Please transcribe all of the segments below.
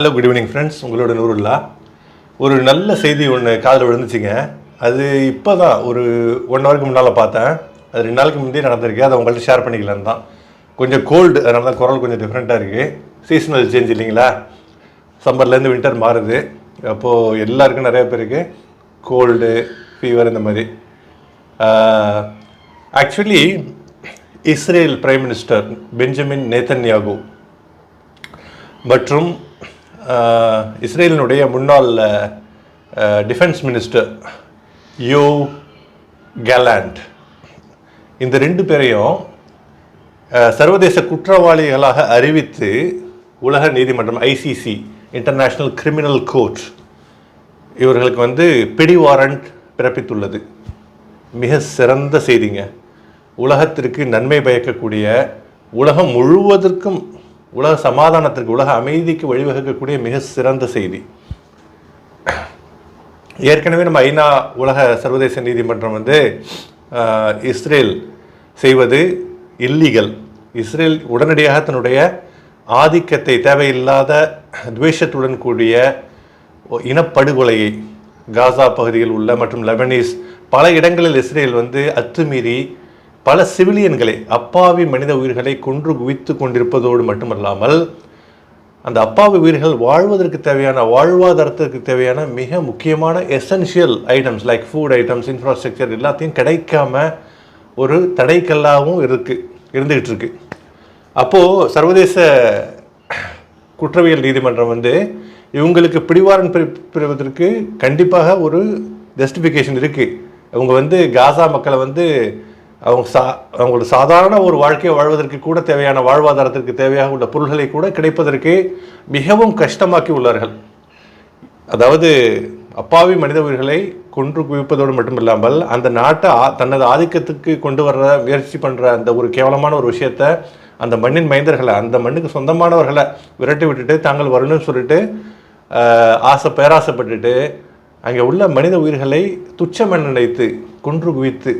Hello good evening friends உங்களோட நூறுல்லா. ஒரு நல்ல செய்தி ஒன்று காதில் விழுந்துச்சுங்க. அது இப்போ தான் ஒரு ஒன் ஹவருக்கு முன்னால் பார்த்தேன். அது ரெண்டு நாளுக்கு முந்தைய நடந்திருக்கு. அதை உங்கள்கிட்ட ஷேர் பண்ணிக்கலான்னு தான். கொஞ்சம் கோல்டு அதனால தான் குரல் கொஞ்சம் டிஃப்ரெண்ட்டாக இருக்குது சீசனல் சேஞ்ச் இல்லைங்களா? சம்மர்லேருந்து வின்டர் மாறுது. அப்போது எல்லாருக்கும் நிறைய பேருக்கு கோல்டு ஃபீவர் இந்த மாதிரி. Actually Israel prime minister Benjamin Netanyahu மற்றும் இஸ்ரேலினுடைய முன்னாள் டிஃபென்ஸ் மினிஸ்டர் யோ கேலாண்ட் இந்த ரெண்டு பேரையும் சர்வதேச குற்றவாளிகளாக அறிவித்து உலக நீதிமன்றம் ஐசிசி இன்டர்நேஷ்னல் கிரிமினல் கோர்ட் இவர்களுக்கு வந்து பிடி வாரண்ட் பிறப்பித்துள்ளது. மிக சிறந்த செய்திங்க. உலகத்திற்கு நன்மை பயக்கக்கூடிய உலகம் முழுவதற்கும் உலக சமாதானத்திற்கு உலக அமைதிக்கு வழிவகுக்கக்கூடிய மிக சிறந்த செய்தி. ஏற்கனவே நம்ம ஐநா உலக சர்வதேச நீதிமன்றம் வந்து இஸ்ரேல் செய்வது இல்லீகல். இஸ்ரேல் உடனடியாக தன்னுடைய ஆதிக்கத்தை தேவையில்லாத துவேஷத்துடன் கூடிய இனப்படுகொலையை காசா பகுதியில் உள்ள மற்றும் லெபனீஸ் பல இடங்களில் இஸ்ரேல் வந்து அத்துமீறி பல சிவிலியன்களை அப்பாவி மனித உயிர்களை கொன்று குவித்து கொண்டிருப்பதோடு மட்டுமல்லாமல் அந்த அப்பாவி உயிர்கள் வாழ்வதற்கு தேவையான வாழ்வாதாரத்திற்கு தேவையான மிக முக்கியமான essential items like food items infrastructure எல்லாத்தையும் கிடைக்காம ஒரு தடைக்கல்லாகவும் இருக்குது இருந்துகிட்டு இருக்கு. அப்போது சர்வதேச குற்றவியல் நீதிமன்றம் வந்து இவங்களுக்கு பிடிவாரன் பெறுவதற்கு கண்டிப்பாக ஒரு ஜஸ்டிஃபிகேஷன் இருக்குது அவங்க வந்து காசா மக்களை வந்து அவங்க சா அவங்களோட சாதாரண ஒரு வாழ்க்கையை வாழ்வதற்கு கூட தேவையான வாழ்வாதாரத்திற்கு தேவையாக உள்ள பொருள்களை கூட கிடைப்பதற்கு மிகவும் கஷ்டமாக்கி உள்ளார்கள். அதாவது அப்பாவி மனித உயிர்களை கொன்று குவிப்பதோடு மட்டுமில்லாமல் அந்த நாட்டை தனது ஆதிக்கத்துக்கு கொண்டு வர்ற முயற்சி பண்ணுற அந்த ஒரு கேவலமான ஒரு விஷயத்த அந்த மண்ணின் மைந்தர்களை அந்த மண்ணுக்கு சொந்தமானவர்களை விரட்டி விட்டுட்டு தாங்கள் வரணும்னு சொல்லிட்டு ஆசை பேராசைப்பட்டுட்டு அங்கே உள்ள மனித உயிர்களை துச்சமென நினைத்து கொன்று குவித்து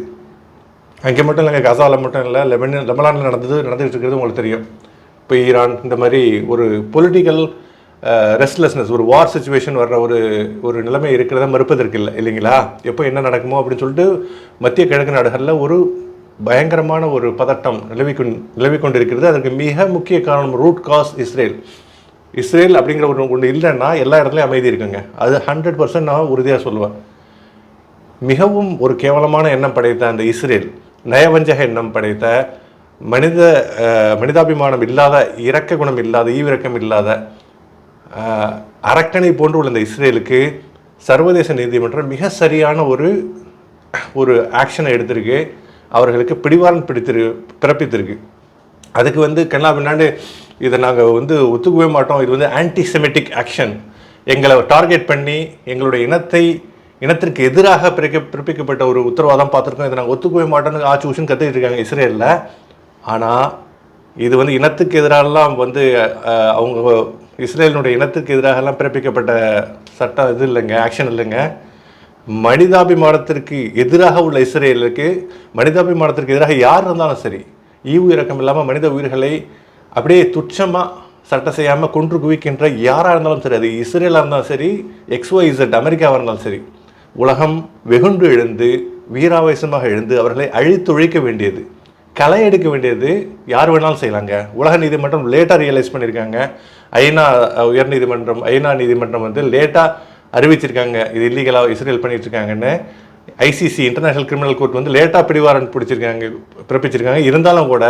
அங்கே மட்டும் இல்லைங்க கசாவில் மட்டும் இல்லை லெபன் லெபனானில் நடந்தது நடந்துகிட்டு இருக்கிறது உங்களுக்கு தெரியும். இப்போ ஈரான் இந்த மாதிரி ஒரு பொலிட்டிக்கல் ரெஸ்ட்லெஸ்னஸ் ஒரு வார் சுச்சுவேஷன் வர்ற ஒரு ஒரு நிலைமை இருக்கிறத மறுப்பதற்கு இல்லை இல்லைங்களா? எப்போ என்ன நடக்குமோ அப்படின்னு சொல்லிட்டு மத்திய கிழக்கு நாடுகளில் ஒரு பயங்கரமான ஒரு பதட்டம் நிலவி கொண் நிலவி கொண்டிருக்கிறது அதற்கு மிக முக்கிய காரணம் ரூட் காஸ் இஸ்ரேல். இஸ்ரேல் அப்படிங்கிற ஒரு ஒன்று இல்லைன்னா எல்லா இடத்துலையும் அமைதி இருக்குங்க. அது ஹண்ட்ரட் பர்சன்ட் நான் உறுதியாக சொல்லுவேன். மிகவும் ஒரு கேவலமான எண்ணம் படைத்த அந்த இஸ்ரேல் நயவஞ்சக எண்ணம் படைத்த மனித மனிதாபிமானம் இல்லாத இரக்க குணம் இல்லாத ஈவிரக்கம் இல்லாத அரக்கனை போன்று உள்ள இந்த இஸ்ரேலுக்கு சர்வதேச நீதிமன்றம் மிக சரியான ஒரு ஒரு ஆக்ஷனை எடுத்திருக்கு. அவர்களுக்கு பிடிவாரன் பிடித்திரு பிறப்பித்திருக்கு. அதுக்கு வந்து கண்ணா பின்னாண்டு இதை நாங்கள் வந்து ஒத்துக்கவே மாட்டோம். இது வந்து ஆன்டி செமெட்டிக் ஆக்ஷன் எங்களை டார்கெட் பண்ணி எங்களுடைய இனத்தை இனத்திற்கு எதிராக பிறக்க பிறப்பிக்கப்பட்ட ஒரு உத்தரவாதம் பார்த்துருக்கோம். இதை நாங்கள் ஒத்துக்கவே மாட்டோம்னு ஆச்சு ஊசுன்னு கற்றுக்கிட்டு இருக்காங்க இஸ்ரேலில். ஆனால் இது வந்து இனத்துக்கு எதிராகலாம் வந்து அவங்க இஸ்ரேலினுடைய இனத்துக்கு எதிராகலாம் பிறப்பிக்கப்பட்ட சட்டம் இது இல்லைங்க ஆக்ஷன் இல்லைங்க. மனிதாபிமானத்திற்கு எதிராக உள்ள இஸ்ரேலுக்கு மனிதாபிமானத்திற்கு எதிராக யார் இருந்தாலும் சரி ஈவு இறக்கம் இல்லாமல் மனித உயிர்களை அப்படியே துச்சமாக சட்டை செய்யாமல் கொன்று குவிக்கின்ற யாராக இருந்தாலும் சரி அது இஸ்ரேலாக இருந்தாலும் சரி எக்ஸ்ஒய்இசட் அமெரிக்காவாக இருந்தாலும் சரி உலகம் வெகுண்டு எழுந்து வீராவேசமாக எழுந்து அவர்களை அழித்தொழிக்க வேண்டியது. களை எடுக்க வேண்டியது யார் வேணாலும் செய்யலாங்க. உலக நீதிமன்றம் லேட்டாக ரியலைஸ் பண்ணியிருக்காங்க. ஐநா உயர் நீதிமன்றம் ஐநா நீதிமன்றம் வந்து லேட்டாக அறிவிச்சிருக்காங்க. இது இல்லீகலாக இஸ்ரேல் பண்ணிட்டு இருக்காங்கன்னு. ஐசிசி இன்டர்நேஷனல் கிரிமினல் கோர்ட் வந்து லேட்டாக பிடிவாரன் பிடிச்சிருக்காங்க பிறப்பிச்சிருக்காங்க. இருந்தாலும் கூட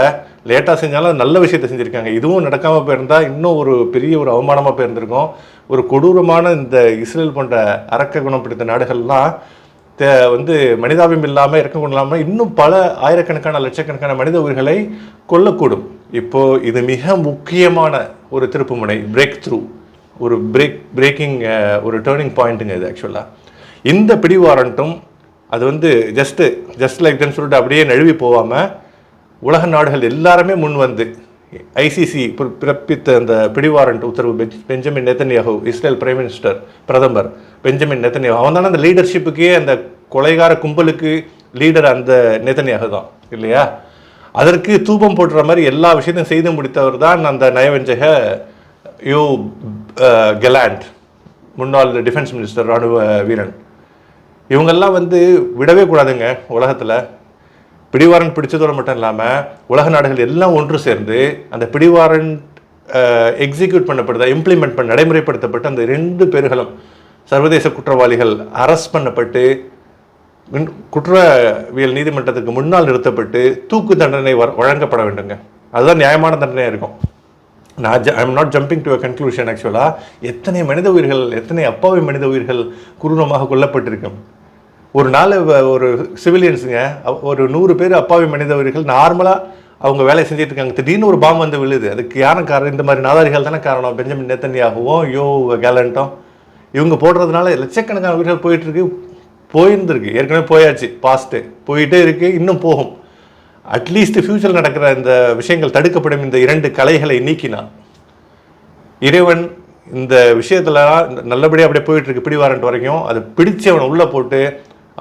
லேட்டாக செஞ்சாலும் நல்ல விஷயத்தை செஞ்சுருக்காங்க. இதுவும் நடக்காமல் போயிருந்தால் இன்னும் ஒரு பெரிய ஒரு அவமானமாக போயிருந்திருக்கும். ஒரு கொடூரமான இந்த இஸ்ரேல் போன்ற அரக்க குணம் பிடித்த நாடுகள்லாம் தே வந்து மனிதாபியம் இல்லாமல் இறக்கம் இல்லாமல் இன்னும் பல ஆயிரக்கணக்கான லட்சக்கணக்கான மனித உயிர்களை கொல்லக்கூடும். இப்போ இது மிக முக்கியமான ஒரு திருப்புமுனை பிரேக் த்ரூ ஒரு பிரேக் பிரேக்கிங் ஒரு டேர்னிங் பாயிண்ட்டுங்க இது ஆக்சுவலாக இந்த பிடி வாரண்ட்டும் அது வந்து ஜஸ்ட்டு ஜஸ்ட் லைக்னு சொல்லிட்டு அப்படியே நழுவி போகாமல் உலக நாடுகள் எல்லாருமே முன் வந்து ஐசிசி பிறப்பித்த அந்த பிடிவாரண்ட் உத்தரவு bench- Benjamin Netanyahu Israel prime minister பிரதமர் பெஞ்சமின் நெத்தன்யாகு அவன் தானே அந்த லீடர்ஷிப்புக்கே அந்த கொலைகார கும்பலுக்கு லீடர் அந்த நெத்தன்யாகு தான் இல்லையா? அதற்கு தூபம் போடுற மாதிரி எல்லா விஷயத்தையும் செய்து முடித்தவர் தான் அந்த நயவஞ்சக யூ கெலாண்ட் முன்னாள் டிஃபென்ஸ் மினிஸ்டர் ராணுவ வீரன். இவங்கெல்லாம் வந்து விடவே கூடாதுங்க உலகத்தில். பிடிவாரன் பிடிச்சதோடு மட்டும் இல்லாமல் உலக நாடுகள் எல்லாம் ஒன்று சேர்ந்து அந்த பிடிவாரன் எக்ஸிக்யூட் பண்ணப்பட்ட இம்ப்ளிமெண்ட் பண்ண நடைமுறைப்படுத்தப்பட்ட அந்த ரெண்டு பேர்களும் சர்வதேச குற்றவாளிகள் அரெஸ்ட் பண்ணப்பட்டு குற்றவியல் நீதிமன்றத்துக்கு முன்னால் நிறுத்தப்பட்டு தூக்கு தண்டனை வழங்கப்பட வேண்டுங்க. அதுதான் நியாயமான தண்டனையாக இருக்கும். நான் I am not jumping to a conclusion ஆக்சுவலாக எத்தனை மனித உயிர்கள் எத்தனை அப்பாவி மனித உயிர்கள் குரூரமாக கொல்லப்பட்டிருக்கும்? ஒரு நாள் ஒரு சிவிலியன்ஸுங்க ஒரு நூறு பேர் அப்பாவி மனிதவர்கள் நார்மலாக அவங்க வேலையை செஞ்சுட்டு இருக்காங்க. திடீர்னு ஒரு பாம்பு வந்து விழுது. அதுக்கு யாரும் காரணம் இந்த மாதிரி நாதாரிகள் தானே காரணம். பெஞ்சமின் நேத்தன்யாகவும் யோ கேலண்ட்டும் இவங்க போடுறதுனால லட்சக்கணக்கான உயிர்கள் போயிட்டுருக்கு. போயிருந்துருக்கு. ஏற்கனவே போயாச்சு. பாஸ்ட்டு போயிட்டே இருக்குது இன்னும் போகும். அட்லீஸ்ட் ஃப்யூச்சரில் நடக்கிற இந்த விஷயங்கள் தடுக்கப்படும். இந்த இரண்டு கலைகளை நீக்கினா. இறைவன் இந்த விஷயத்தில் நல்லபடியாக அப்படியே போயிட்டுருக்கு. பிடிவாரன்ட்டு பிடிவாரண்ட் வரைக்கும். அதை பிடிச்சு அவனை போட்டு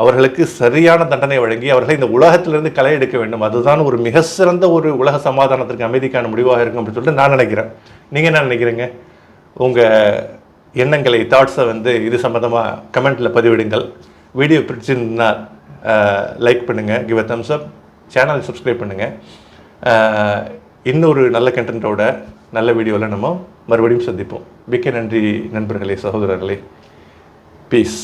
அவர்களுக்கு சரியான தண்டனை வழங்கி அவர்களை இந்த உலகத்திலிருந்து களை எடுக்க வேண்டும். அதுதான் ஒரு மிக சிறந்த ஒரு உலக சமாதானத்திற்கு அமைதிக்கான முடிவாக இருக்கும் அப்படின்னு சொல்லிட்டு நான் நினைக்கிறேன். நீங்கள் என்ன நினைக்கிறீங்க? உங்கள் எண்ணங்களை தாட்ஸை வந்து இது சம்மந்தமாக கமெண்ட்டில் பதிவிடுங்கள். வீடியோ பிடிச்சிருந்தா லைக் பண்ணுங்கள் give a thumbs up channel subscribe பண்ணுங்கள் இன்னொரு நல்ல கண்டென்ட்டோட நல்ல வீடியோவில் நம்ம மறுபடியும் சந்திப்போம். மிக்க நன்றி நண்பர்களே சகோதரர்களே. பீஸ்